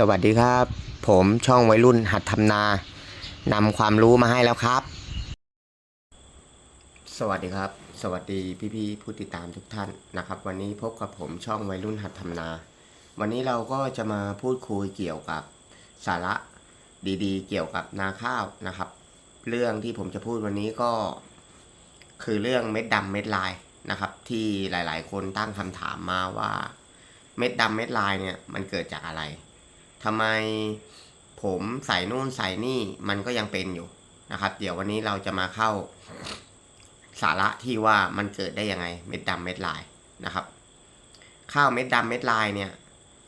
สวัสดีครับ ผมช่องวัยรุ่นหัดทำนานำความรู้มาให้แล้วครับ สวัสดีครับ สวัสดีพี่ๆผู้ติดตามทุกท่านนะครับ วันนี้พบกับผมช่องวัยรุ่นหัดทำนา วันนี้เราก็จะมาพูดคุยเกี่ยวกับสาระดีๆ เกี่ยวกับนาข้าวนะครับ เรื่องที่ผมจะพูดวันนี้ก็ คือเรื่องเม็ดดำเม็ดลายนะครับ ที่หลายๆ คนตั้งคำถามมาว่า เม็ดดำเม็ดลายเนี่ยมันเกิดจากอะไร ทำไมผมใส่นู่นใส่นี่มันก็ยังเป็นอยู่นะครับ เดี๋ยววันนี้เราจะมาเข้าสาระที่ว่ามันเกิดได้ยังไงเม็ดดำเม็ดลายนะครับ ข้าวเม็ดดำเม็ดลายเนี่ย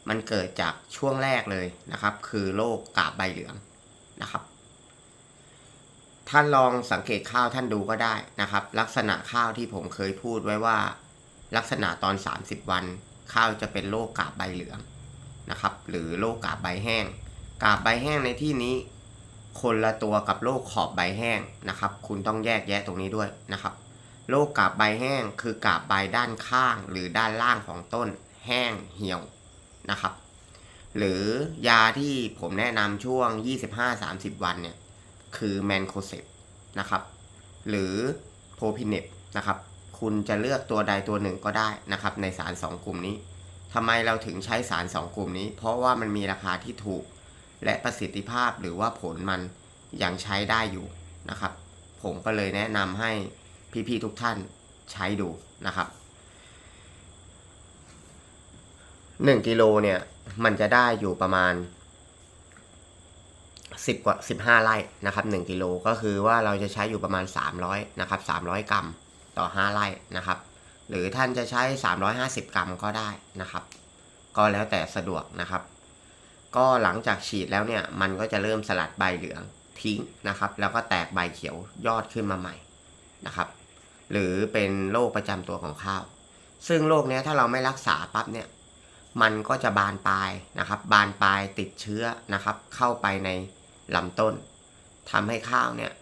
มันเกิดจากช่วงแรกเลยนะครับ คือโรคกาบใบเหลืองนะครับ ท่านลองสังเกตข้าวท่านดูก็ได้นะครับ ลักษณะข้าวที่ผมเคยพูดไว้ว่า ลักษณะตอน 30 วัน ข้าวจะเป็นโรคกาบใบเหลือง นะครับ หรือโรคกาบใบแห้ง กาบใบแห้งในที่นี้ คนละตัวกับโรคขอบใบแห้งนะครับ คุณต้องแยกแยะตรงนี้ด้วยนะครับโรคกาบใบแห้งคือกาบใบด้านข้าง หรือด้านล่างของต้น แห้งเหี่ยวนะครับ หรือยาที่ผมแนะนำช่วง 25-30 วันเนี่ยคือแมนโคเซปนะครับ หรือโพพิเนปนะครับ คุณจะเลือกตัวใดตัวหนึ่งก็ได้นะครับ ในสาร 2 กลุ่มนี้ ทำไมเราถึงใช้สาร2กลุ่มนี้ เพราะว่ามันมีราคาที่ถูก และประสิทธิภาพหรือว่าผลมันยังใช้ได้อยู่นะครับ ผมก็เลยแนะนำให้พี่ๆทุกท่านใช้ดูนะครับ1กิโลเนี่ยมันจะได้อยู่ประมาณสิบกว่าสิบห้าไร่นะครับหนึ่งกิโลก็คือว่าเราจะใช้อยู่ประมาณสามร้อยนะครับสามร้อยกรัมต่อห้าไร่นะครับ หรือท่านจะใช้สามร้อยห้าสิบกรัมก็ได้นะครับ ก็แล้วแต่สะดวกนะครับ ก็หลังจากฉีดแล้วเนี่ยมันก็จะเริ่มสลัดใบเหลืองทิ้งนะครับ แล้วก็แตกใบเขียวยอดขึ้นมาใหม่นะครับ หรือเป็นโรคประจำตัวของข้าว ซึ่งโรคเนี้ยถ้าเราไม่รักษาปั๊บเนี่ยมันก็จะบานปลายนะครับ บานปลายติดเชื้อนะครับ เข้าไปในลำต้นทำให้ข้าวเนี่ย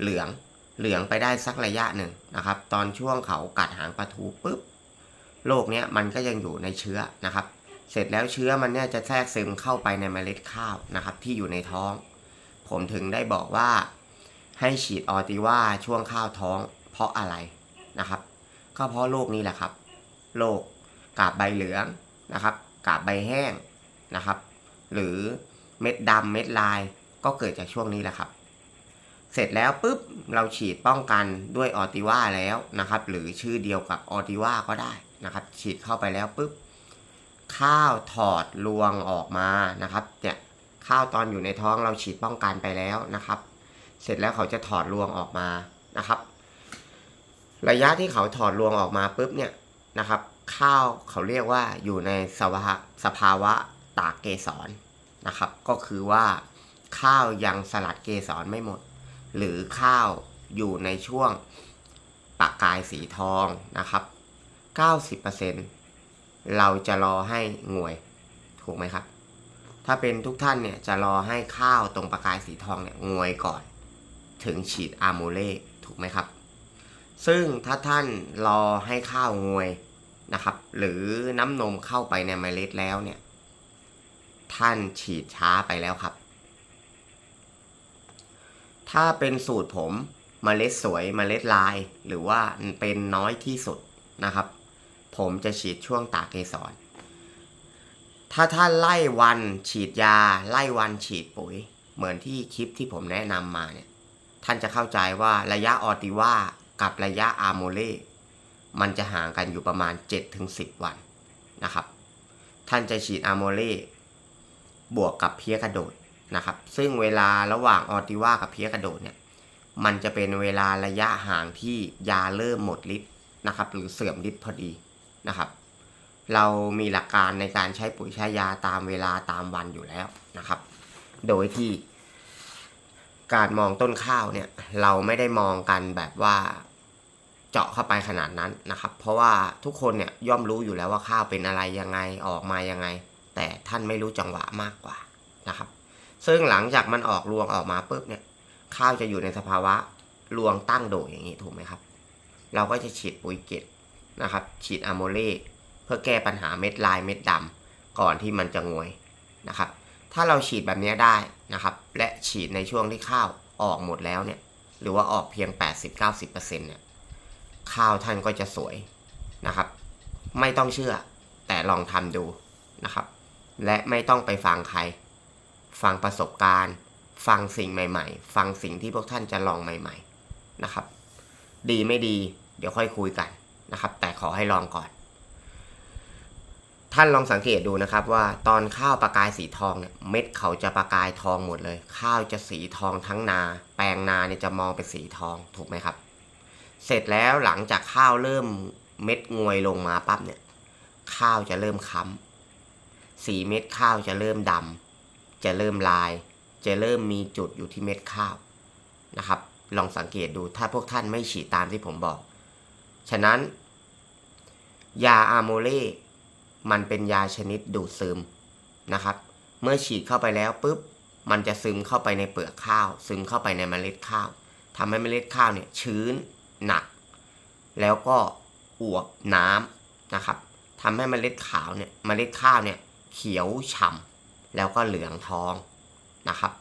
เหลือง เหลืองไปได้สักระยะหนึ่งนะครับ ตอนช่วงเขากัดหางปลาทูปุ๊บโรคเนี้ยมันก็ยังอยู่ในเชื้อนะครับ เสร็จแล้วเชื้อมันเนี่ยจะแทรกซึมเข้าไปในเมล็ดข้าวนะครับ ที่อยู่ในท้อง ผมถึงได้บอกว่าให้ฉีดออติว่าช่วงข้าวท้อง เพราะอะไรนะครับ ก็เพราะโรคนี้แหละครับโรคกาบใบเหลืองนะครับกาบใบแห้งนะครับ หรือเม็ดดำเม็ดลายก็เกิดจากช่วงนี้แหละครับ เสร็จแล้วปุ๊บเราฉีดป้องกันด้วยออติว่าแล้วนะครับ หรือชื่อเดียวกับออติว่าก็ได้นะครับ ฉีดเข้าไปแล้วปุ๊บข้าวถอดรวงออกมานะครับเนี่ยข้าวตอนอยู่ในท้องเราฉีดป้องกันไปแล้วนะครับ เสร็จแล้วเขาจะถอดรวงออกมานะครับ ระยะที่เขาถอดรวงออกมาปุ๊บเนี่ยนะครับ ข้าวเขาเรียกว่าอยู่ในสภาสภาวะตากเกสรนะครับ ก็คือว่าข้าวยังสลัดเกสรไม่หมด หรือข้าวอยู่ในช่วงปากกายสีทองนะครับ 90%เราจะรอให้งวยถูกไหมครับ ถ้าเป็นทุกท่านเนี่ยจะรอให้ข้าวตรงปากกายสีทองเนี่ยงวยก่อน ถึงฉีดอาร์โมเล่ถูกไหมครับ ซึ่งถ้าท่านรอให้ข้าวงวยนะครับ หรือน้ำนมเข้าไปในเมล็ดแล้วเนี่ย ท่านฉีดช้าไปแล้วครับ ถ้าเป็นสูตรผมเมล็ดสวยเมล็ดลาย หรือว่าเป็นน้อยที่สุดนะครับ ผมจะฉีดช่วงตากเกสร ถ้าท่านไล่วันฉีดยา ไล่วันฉีดปุ๋ย เหมือนที่คลิปที่ผมแนะนำมาเนี่ย ท่านจะเข้าใจว่าระยะออติว่ากับระยะอาร์โมเล่มันจะห่างกันอยู่ประมาณ 7-10 วันนะครับ ท่านจะฉีดอาร์โมเล่บวกกับเพี้ยกระโดด นะครับ ซึ่งเวลาระหว่างออติว่ากับเพี้ยกระโดดเนี่ย มันจะเป็นเวลาระยะห่างที่ยาเริ่มหมดฤทธิ์นะครับ หรือเสื่อมฤทธิ์พอดีนะครับ เรามีหลักการในการใช้ปุ๋ยใช้ยาตามเวลาตามวันอยู่แล้วนะครับ โดยที่ การมองต้นข้าวเนี่ย เราไม่ได้มองกันแบบว่าเจาะเข้าไปขนาดนั้นนะครับ เพราะว่าทุกคนเนี่ยย่อมรู้อยู่แล้วว่าข้าวเป็นอะไรยังไงออกมายังไง แต่ท่านไม่รู้จังหวะมากกว่านะครับ ซึ่งหลังจากมันออกรวงออกมาปุ๊บเนี่ย ข้าวจะอยู่ในสภาวะรวงตั้งโดอย่างนี้ถูกไหมครับ เราก็จะฉีดปุ๋ยเกตนะครับ ฉีดอะโมเล่เพื่อแก้ปัญหาเม็ดลายเม็ดดำก่อนที่มันจะงวยนะครับ ถ้าเราฉีดแบบนี้ได้นะครับ และฉีดในช่วงที่ข้าวออกหมดแล้วเนี่ย หรือว่าออกเพียง 80-90%เนี่ย ข้าวท่านก็จะสวยนะครับ ไม่ต้องเชื่อแต่ลองทำดูนะครับ และไม่ต้องไปฟังใคร ฟังประสบการณ์ ฟังสิ่งใหม่ ๆ ฟังสิ่งที่พวกท่านจะลองใหม่ ๆนะครับ ดีไม่ดี เดี๋ยวค่อยคุยกันนะครับ แต่ขอให้ลองก่อน ท่านลองสังเกตดูนะครับว่าตอนข้าวประกายสีทองเนี่ยเม็ดเขาจะประกายทองหมดเลย ข้าวจะสีทองทั้งนา แปลงนาเนี่ยจะมองเป็นสีทองถูกไหมครับ เสร็จแล้วหลังจากข้าวเริ่มเม็ดงวยลงมาปั๊บเนี่ย ข้าวจะเริ่มค้ำสีเม็ดข้าวจะเริ่มดำ จะเริ่มลาย จะเริ่มมีจุดอยู่ที่เม็ดข้าวนะครับ ลองสังเกตดูถ้าพวกท่านไม่ฉีดตามที่ผมบอก ฉะนั้น ยาอาโมเล่มันเป็นยาชนิดดูดซึมนะครับ เมื่อฉีดเข้าไปแล้วปุ๊บมันจะซึมเข้าไปในเปลือกข้าว ซึมเข้าไปในเมล็ดข้าวทำให้เมล็ดข้าวเนี่ยชื้นหนัก แล้วก็อวบน้ำนะครับทำให้เมล็ดขาวเนี่ยเมล็ดข้าวเนี่ยเขียวฉ่ำ แล้วก็เหลืองทองนะครับ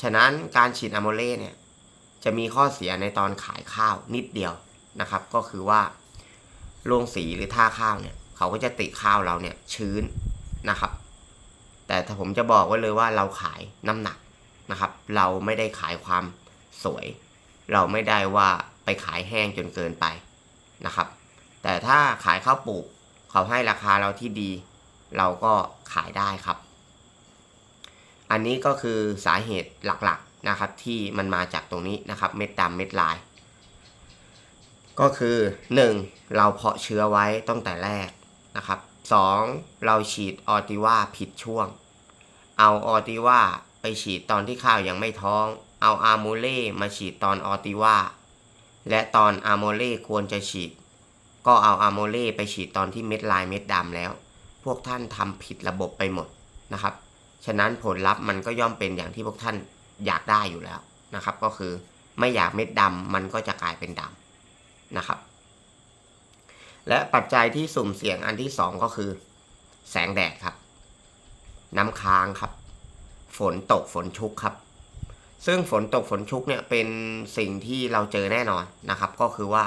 ฉะนั้นการฉีดอะโมเล่เนี่ยจะมีข้อเสียในตอนขายข้าวนิดเดียวนะครับ ก็คือว่าโรงสีหรือท่าข้าวเนี่ย เขาก็จะติข้าวเราเนี่ยชื้นนะครับ แต่ถ้าผมจะบอกไว้เลยว่าเราขายน้ำหนักนะครับ เราไม่ได้ขายความสวย เราไม่ได้ว่าไปขายแห้งจนเกินไปนะครับ แต่ถ้าขายข้าวปลูก เขาให้ราคาเราที่ดี เราก็ขายได้ครับ อันนี้ก็คือสาเหตุหลักๆนะครับที่มันมาจากตรงนี้นะครับเม็ดดำเม็ดลาย ก็คือ 1. เราเพาะเชื้อไว้ตั้งแต่แรกนะครับ 2. เราฉีดออติว่าผิดช่วง เอาออติว่าไปฉีดตอนที่ข้าวยังไม่ท้อง เอาอาโมเล่มาฉีดตอนออติว่าและตอนอาโมเล่ควรจะฉีด ก็เอาอาโมเล่ไปฉีดตอนที่เม็ดลายเม็ดดำแล้ว พวกท่านทำผิดระบบไปหมดนะครับ ฉะนั้นผลลัพธ์มันก็ย่อมเป็นอย่างที่พวกท่านอยากได้อยู่แล้วนะครับ ก็คือไม่อยากเม็ดดำมันก็จะกลายเป็นดำนะครับ และปัจจัยที่สุ่มเสี่ยงอันที่สองก็คือ แสงแดดครับ น้ำค้างครับ ฝนตกฝนชุกครับ ซึ่งฝนตกฝนชุกเนี่ยเป็นสิ่งที่เราเจอแน่นอนนะครับ ก็คือว่า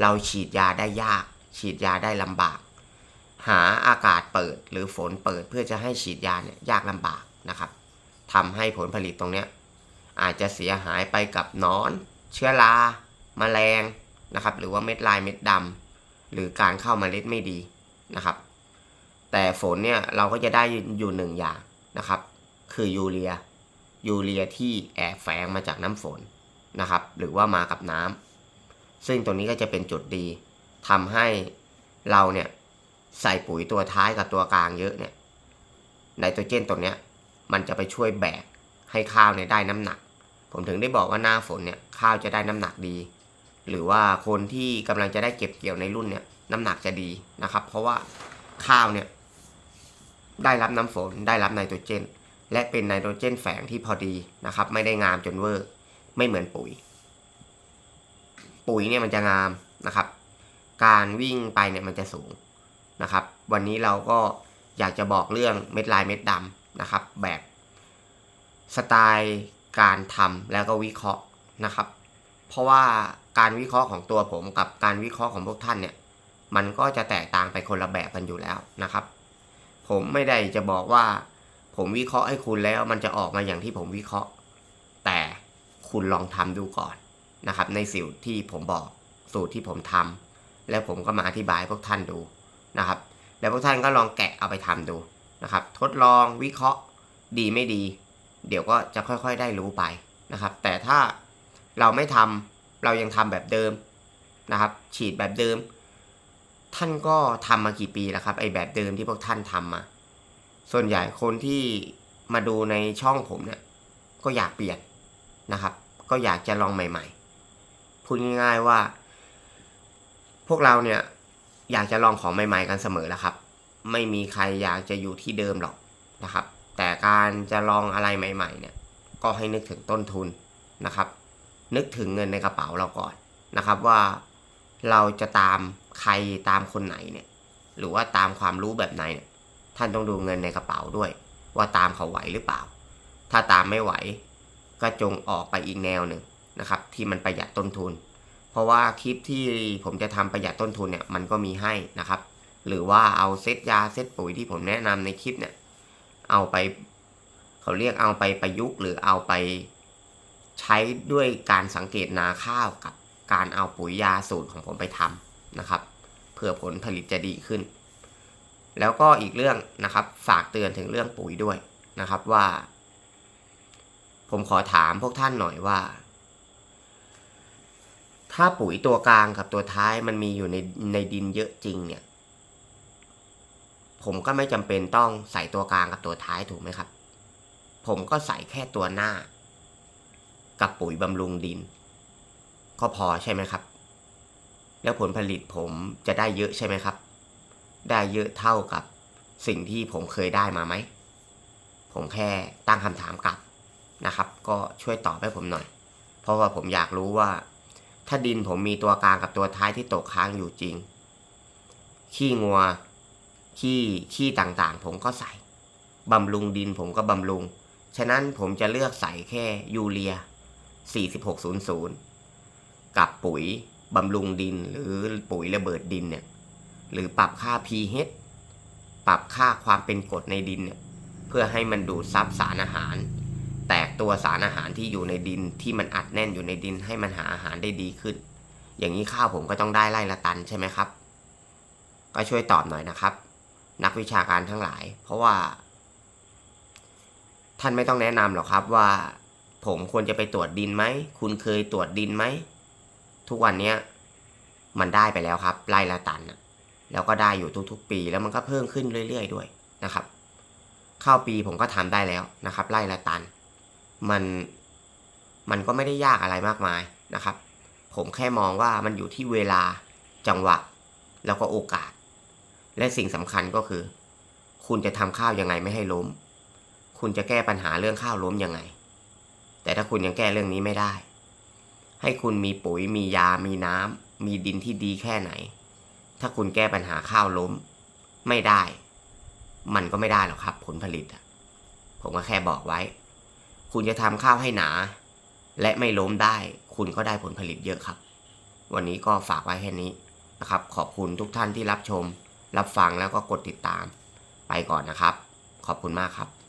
เราฉีดยาได้ยาก ฉีดยาได้ลำบาก หาอากาศเปิดหรือฝนเปิดเพื่อจะให้ฉีดยาเนี่ยยากลำบากนะครับทำให้ผลผลิตตรงเนี้ยอาจจะเสียหายไปกับนอน เชื้อราแมลงนะครับ หรือว่าเม็ดลายเม็ดดำหรือการเข้ามาเมล็ดไม่ดีนะครับ แต่ฝนเนี่ยเราก็จะได้อยู่หนึ่งอย่างนะครับ คือยูเรียยูเรียที่แอบแฝงมาจากน้ำฝนนะครับ หรือว่ามากับน้ำซึ่งตรงนี้ก็จะเป็นจุดดีทำให้เราเนี่ย ใส่ปุ๋ยตัวท้ายกับตัวกลางเยอะเนี่ยไนโตรเจนตัวเนี้ยมันจะไปช่วยแบกให้ข้าวเนี่ยได้น้ำหนัก ผมถึงได้บอกว่าหน้าฝนเนี่ยข้าวจะได้น้ำหนักดี หรือว่าคนที่กำลังจะได้เก็บเกี่ยวในรุ่นเนี่ยน้ำหนักจะดีนะครับ เพราะว่าข้าวเนี่ยได้รับน้ำฝนได้รับไนโตรเจน และเป็นไนโตรเจนแฝงที่พอดีนะครับ ไม่ได้งามจนเวอร์ไม่เหมือนปุ๋ย ปุ๋ยเนี่ยมันจะงามนะครับ การวิ่งไปเนี่ยมันจะสูง นะครับ วันนี้เราก็อยากจะบอกเรื่องเม็ดลายเม็ดดำนะครับ แบบสไตล์การทำแล้วก็วิเคราะห์นะครับ เพราะว่าการวิเคราะห์ของตัวผมกับการวิเคราะห์ของพวกท่านเนี่ย มันก็จะแตกต่างไปคนละแบบกันอยู่แล้วนะครับ ผมไม่ได้จะบอกว่า ผมวิเคราะห์ให้คุณแล้ว มันจะออกมาอย่างที่ผมวิเคราะห์ แต่คุณลองทำดูก่อนนะครับ ในสูตรที่ผมบอกสูตรที่ผมทำแล้วผมก็มาอธิบายพวกท่านดู นะครับ แล้วพวกท่านก็ลองแกะเอาไปทำดูนะครับ ทดลองวิเคราะห์ดีไม่ดี เดี๋ยวก็จะค่อยๆได้รู้ไปนะครับ แต่ถ้าเราไม่ทำเรายังทำแบบเดิมนะครับ ฉีดแบบเดิม ท่านก็ทำมากี่ปีแล้วครับไอแบบเดิมที่พวกท่านทำมา ส่วนใหญ่คนที่มาดูในช่องผมเนี่ยก็อยากเปลี่ยนนะครับ ก็อยากจะลองใหม่ ๆพูดง่ายๆว่า พวกเราเนี่ย อยากจะลองของใหม่ ๆ กันเสมอแหละครับ ไม่มีใครอยากจะอยู่ที่เดิมหรอกนะครับ แต่การจะลองอะไรใหม่ ๆ เนี่ย ก็ให้นึกถึงต้นทุนนะครับ นึกถึงเงินในกระเป๋าเราก่อนนะครับว่าเราจะตามใครตามคนไหนเนี่ย หรือว่าตามความรู้แบบไหนเนี่ย ท่านต้องดูเงินในกระเป๋าด้วย ว่าตามเขาไหวหรือเปล่า ถ้าตามไม่ไหว ก็จงออกไปอีกแนวหนึ่งนะครับ ที่มันประหยัดต้นทุน เพราะว่าคลิปที่ผมจะทำประหยัดต้นทุนเนี่ยมันก็มีให้นะครับ หรือว่าเอาเซตยาเซตปุ๋ยที่ผมแนะนำในคลิปเนี่ยเอาไปเขาเรียกเอาไปประยุกต์ หรือเอาไปใช้ด้วยการสังเกตนาข้าวกับการเอาปุ๋ยยาสูตรของผมไปทำนะครับเพื่อผลผลิตจะดีขึ้น แล้วก็อีกเรื่องนะครับฝากเตือนถึงเรื่องปุ๋ยด้วยนะครับว่า ผมขอถามพวกท่านหน่อยว่า ถ้าปุ๋ยตัวกลางกับตัวท้ายมันมีอยู่ในในดินเยอะจริงเนี่ย ผมก็ไม่จำเป็นต้องใส่ตัวกลางกับตัวท้ายถูกไหมครับ ผมก็ใส่แค่ตัวหน้า กับปุ๋ยบำรุงดิน ก็พอใช่ไหมครับ แล้วผลผลิตผมจะได้เยอะใช่ไหมครับ ได้เยอะเท่ากับสิ่งที่ผมเคยได้มาไหม ผมแค่ตั้งคำถามกลับนะครับ ก็ช่วยตอบให้ผมหน่อย เพราะว่าผมอยากรู้ว่า ถ้าดินผมมีตัวกลางกับตัวท้ายที่ตกค้างอยู่จริง ขี้งัว ขี้ขี้ต่างๆ ผมก็ใส่บำรุงดินผมก็บำรุง ฉะนั้นผมจะเลือกใส่แค่ยูเรีย 4600 กับปุ๋ยบำรุงดินหรือปุ๋ยระเบิดดินเนี่ย หรือปรับค่า pH ปรับค่าความเป็นกรดในดินเนี่ย เพื่อให้มันดูดซับสารอาหาร ตัวสารอาหารที่อยู่ในดินที่มันอัดแน่นอยู่ในดินให้มันหาอาหารได้ดีขึ้น อย่างนี้ข้าวผมก็ต้องได้ไร่ละตันใช่ไหมครับ ก็ช่วยตอบหน่อยนะครับ นักวิชาการทั้งหลาย เพราะว่า ท่านไม่ต้องแนะนำหรอกครับว่า ผมควรจะไปตรวจดินไหม คุณเคยตรวจดินไหม ทุกวันนี้มันได้ไปแล้วครับ ไร่ละตันแล้วก็ได้อยู่ทุกๆ ปี แล้วมันก็เพิ่มขึ้นเรื่อย ๆ ด้วยนะครับ ข้าวปีผมก็ทำได้แล้วนะครับ ไร่ละตัน มันมันก็ไม่ได้ยากอะไรมากมายนะครับ ผมแค่มองว่ามันอยู่ที่เวลาจังหวะ แล้วก็โอกาส และสิ่งสำคัญก็คือ คุณจะทำข้าวยังไงไม่ให้ล้ม คุณจะแก้ปัญหาเรื่องข้าวล้มยังไง แต่ถ้าคุณยังแก้เรื่องนี้ไม่ได้ ให้คุณมีปุ๋ยมียา มีน้ำมีดินที่ดีแค่ไหน ถ้าคุณแก้ปัญหาข้าวล้ม ไม่ได้ มันก็ไม่ได้หรอกครับ ผลผลิตผมก็แค่บอกไว้ คุณจะทำข้าวให้หนา และไม่ล้มได้ คุณก็ได้ผลผลิตเยอะครับ วันนี้ก็ฝากไว้แค่นี้นะครับ ขอบคุณทุกท่านที่รับชม รับฟังแล้วก็กดติดตามไปก่อนนะครับ ขอบคุณมากครับ